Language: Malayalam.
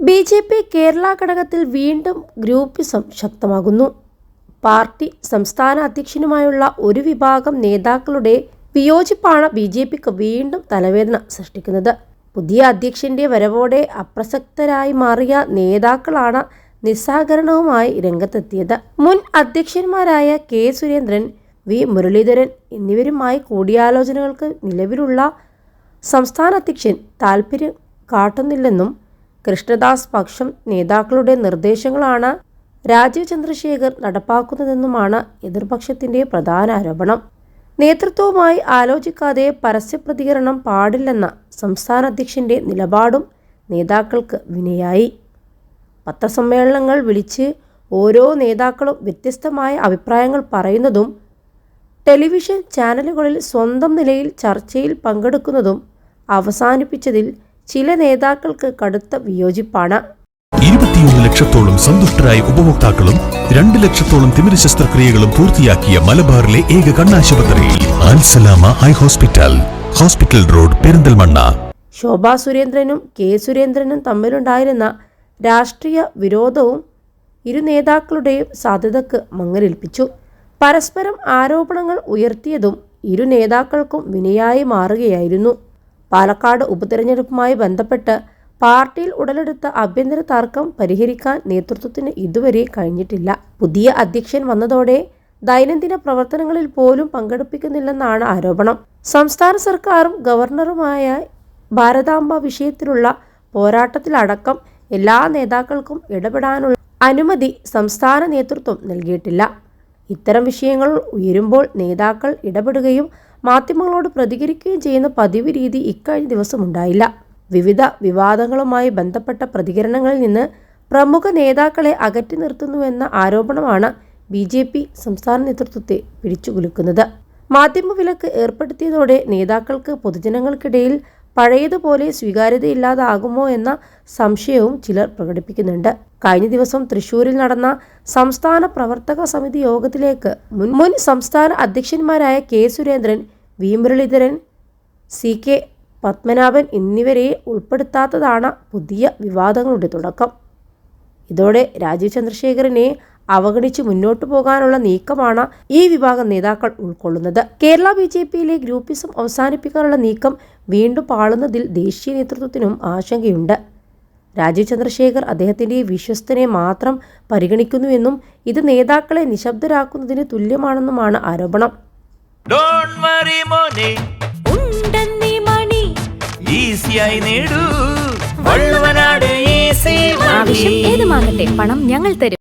ബി ജെ പി കേരള ഘടകത്തിൽ വീണ്ടും ഗ്രൂപ്പിസം ശക്തമാകുന്നു പാർട്ടി സംസ്ഥാന അധ്യക്ഷനുമായുള്ള ഒരു വിഭാഗം നേതാക്കളുടെ വിയോജിപ്പാണ് ബി ജെ പിക്ക് വീണ്ടും തലവേദന സൃഷ്ടിക്കുന്നത്. പുതിയ അധ്യക്ഷന്റെ വരവോടെ അപ്രസക്തരായി മാറിയ നേതാക്കളാണ് നിസ്സഹകരണവുമായി രംഗത്തെത്തിയത്. മുൻ അധ്യക്ഷന്മാരായ കെ സുരേന്ദ്രൻ വി മുരളീധരൻ എന്നിവരുമായി കൂടിയാലോചനകൾക്ക് നിലവിലുള്ള സംസ്ഥാന അധ്യക്ഷൻ താൽപ്പര്യം കാട്ടുന്നില്ലെന്നും കൃഷ്ണദാസ് പക്ഷം നേതാക്കളുടെ നിർദ്ദേശങ്ങളാണ് രാജീവ് ചന്ദ്രശേഖർ നടപ്പാക്കുന്നതെന്നുമാണ് എതിർപക്ഷത്തിന്റെ പ്രധാന ആരോപണം. നേതൃത്വവുമായി ആലോചിക്കാതെ പരസ്യപ്രതികരണം പാടില്ലെന്ന സംസ്ഥാന അധ്യക്ഷന്റെ നിലപാടും നേതാക്കൾക്ക് വിനയായി. പത്രസമ്മേളനങ്ങൾ വിളിച്ച് ഓരോ നേതാക്കളും വ്യത്യസ്തമായ അഭിപ്രായങ്ങൾ പറയുന്നതും ടെലിവിഷൻ ചാനലുകളിൽ സ്വന്തം നിലയിൽ ചർച്ചയിൽ പങ്കെടുക്കുന്നതും അവസാനിപ്പിച്ചതിൽ ചില നേതാക്കൾക്ക് കടുത്ത വിയോജിപ്പാണ്. ഇരുപത്തിയൊന്ന് ലക്ഷത്തോളം സന്തുഷ്ടരായ ഉപഭോക്താക്കളും രണ്ട് ലക്ഷത്തോളം തിമിര ശസ്ത്രക്രിയകളും പൂർത്തിയാക്കിയ മലബാറിലെ ഏക കണ്ണാശുപത്രി Al Salama eye hospital hospital road Perinthalmanna. Shobha സുരേന്ദ്രനും കെ സുരേന്ദ്രനും തമ്മിലുണ്ടായിരുന്ന രാഷ്ട്രീയ വിരോധവും ഇരു നേതാക്കളുടെയും സാധ്യതക്ക് മങ്ങലേൽപ്പിച്ചു. പരസ്പരം ആരോപണങ്ങൾ ഉയർത്തിയതും ഇരു നേതാക്കൾക്കും വിനയായി മാറുകയായിരുന്നു. പാലക്കാട് ഉപതെരഞ്ഞെടുപ്പുമായി ബന്ധപ്പെട്ട് പാർട്ടിയിൽ ഉടലെടുത്ത ആഭ്യന്തര തർക്കം പരിഹരിക്കാൻ നേതൃത്വത്തിന് ഇതുവരെ കഴിഞ്ഞിട്ടില്ല. പുതിയ അധ്യക്ഷൻ വന്നതോടെ ദൈനംദിന പ്രവർത്തനങ്ങളിൽ പോലും പങ്കെടുപ്പിക്കുന്നില്ലെന്നാണ് ആരോപണം. സംസ്ഥാന സർക്കാരും ഗവർണറുമായ ഭാരതാംബ വിഷയത്തിലുള്ള പോരാട്ടത്തിലടക്കം എല്ലാ നേതാക്കൾക്കും ഇടപെടാനുള്ള അനുമതി സംസ്ഥാന നേതൃത്വം നൽകിയിട്ടില്ല. ഇത്തരം വിഷയങ്ങൾ ഉയരുമ്പോൾ നേതാക്കൾ ഇടപെടുകയും മാധ്യമങ്ങളോട് പ്രതികരിക്കുകയും ചെയ്യുന്ന പതിവ് രീതി ഇക്കഴിഞ്ഞ ദിവസമുണ്ടായില്ല വിവിധ വിവാദങ്ങളുമായി ബന്ധപ്പെട്ട പ്രതികരണങ്ങളിൽ നിന്ന് പ്രമുഖ നേതാക്കളെ അകറ്റി നിർത്തുന്നുവെന്ന ആരോപണമാണ് ബി ജെ പി സംസ്ഥാന നേതൃത്വത്തെ പിടിച്ചുകുലുക്കുന്നത്. മാധ്യമ വിലക്ക് ഏർപ്പെടുത്തിയതോടെ നേതാക്കൾക്ക് പൊതുജനങ്ങൾക്കിടയിൽ പഴയതുപോലെ സ്വീകാര്യതയില്ലാതാകുമോ എന്ന സംശയവും ചിലർ പ്രകടിപ്പിക്കുന്നുണ്ട്. കഴിഞ്ഞ ദിവസം തൃശൂരിൽ നടന്ന സംസ്ഥാന പ്രവർത്തക സമിതി യോഗത്തിലേക്ക് മുൻ മുൻ സംസ്ഥാന അധ്യക്ഷന്മാരായ K Surendran V Muraleedharan C K Padmanabhan എന്നിവരെ ഉൾപ്പെടുത്താത്തതാണ് പുതിയ വിവാദങ്ങളുടെ തുടക്കം. ഇതോടെ രാജീവ് ചന്ദ്രശേഖരനെ അവഗണിച്ച് മുന്നോട്ടു പോകാനുള്ള നീക്കമാണ് ഈ വിഭാഗം നേതാക്കൾ ഉൾക്കൊള്ളുന്നത്. കേരള ബി ജെ പിയിലെ ഗ്രൂപ്പിസം അവസാനിപ്പിക്കാനുള്ള നീക്കം വീണ്ടും പാളുന്നതിൽ ദേശീയ നേതൃത്വത്തിനും ആശങ്കയുണ്ട്. രാജീവ് ചന്ദ്രശേഖർ അദ്ദേഹത്തിന്റെ വിശ്വസ്തനെ മാത്രം പരിഗണിക്കുന്നുവെന്നും ഇത് നേതാക്കളെ നിശബ്ദരാക്കുന്നതിന് തുല്യമാണെന്നുമാണ് ആരോപണം. ഏത് മാറട്ടെ മോനെ. ഉണ്ടെന്നീ മണി. ഈസിയായി നേടൂ. വള്ളുവനാട് ഈസി ആവശ്യം ഏതുമാകട്ടെ പണം ഞങ്ങൾ തരും.